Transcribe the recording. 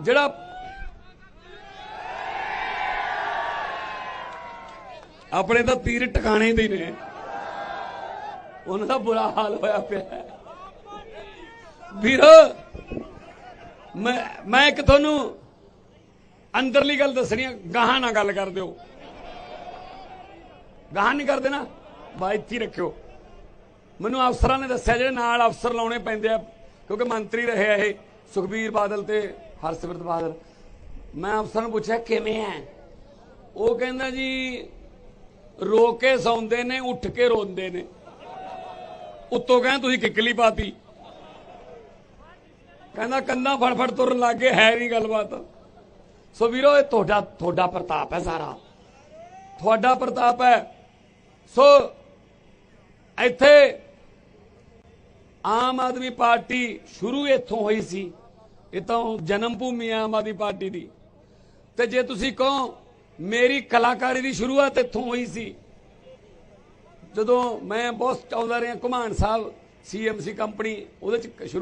ਜਿਹੜਾ ਆਪਣੇ ਤਾਂ ਤੀਰ ਟਿਕਾਣੇ ਦੇ ਨੇ। ਉਹਨਾਂ ਦਾ ਬੁਰਾ ਹਾਲ ਹੋਇਆ ਪਿਆ। ਵੀਰ, ਮੈਂ ਮੈਂ ਇੱਕ ਤੁਹਾਨੂੰ ਅੰਦਰਲੀ ਗੱਲ ਦੱਸਣੀ ਆ, ਗਾਹਾਂ ਨਾਲ ਗੱਲ ਕਰ ਦਿਓ। ਗਾਹਾਂ ਨਹੀਂ ਕਰਦੇ ਨਾ ਬਾ ਇੱਥੇ ਰੱਖਿਓ। ਮੈਨੂੰ ਅਫਸਰਾਂ ਨੇ ਦੱਸਿਆ, ਜਿਹੜੇ ਨਾਲ ਅਫਸਰ ਲਾਉਣੇ ਪੈਂਦੇ ਆ, ਕਿਉਂਕਿ ਮੰਤਰੀ ਰਹੇ ਇਹ, ਸੁਖਬੀਰ ਬਾਦਲ ਤੇ ਹਰਸਿਮਰਤ ਬਾਦਲ ਮੈਂ ਅਫਸਰ ਨੂੰ ਪੁੱਛਿਆ, ਕਿਵੇਂ ਹੈ ਉਹ ਕਹਿੰਦਾ ਜੀ, ਰੋ ਕੇ ਸੌਂਦੇ ਨੇ, ਉੱਠ ਕੇ ਰੋਂਦੇ ਨੇ। ਉੱਤੋਂ ਕਹਿੰਦਾ, ਤੁਸੀਂ ਕਿੱਕਲੀ ਪਾਤੀ? ਕਹਿੰਦਾ ਕੰਨਾਂ ਫੜ ਫੜ ਤੁਰਨ ਲੱਗੇ ਹੈ ਨਹੀਂ ਗੱਲਬਾਤ। ਸੋ ਵੀਰੋ, ਇਹ ਤੁਹਾਡਾ ਤੁਹਾਡਾ ਪ੍ਰਤਾਪ ਹੈ ਸਾਰਾ। ਤੁਹਾਡਾ ਪ੍ਰਤਾਪ ਹੈ ਸੋ ਇੱਥੇ ਆਮ ਆਦਮੀ ਪਾਰਟੀ ਸ਼ੁਰੂ ਇੱਥੋਂ ਹੋਈ ਸੀ। ਇਹ ਤਾਂ ਜਨਮ ਭੂਮੀ ਹੈ ਆਮ ਆਦਮੀ ਪਾਰਟੀ ਦੀ। ਤੇ ਜੇ ਤੁਸੀਂ ਕਹੋ ਮੇਰੀ ਕਲਾਕਾਰੀ ਦੀ ਸ਼ੁਰੂਆਤ ਇੱਥੋਂ ਹੋਈ ਸੀ, ਜਦੋਂ ਮੈਂ ਬਹੁਤ ਚਾਹੁੰਦਾ ਰਿਹਾ, ਘੁਮਾਣ ਸਾਹਿਬ ਸੀਐਮਸੀ ਕੰਪਨੀ, ਉਹਦੇ ਚ ਸ਼ੁਰੂ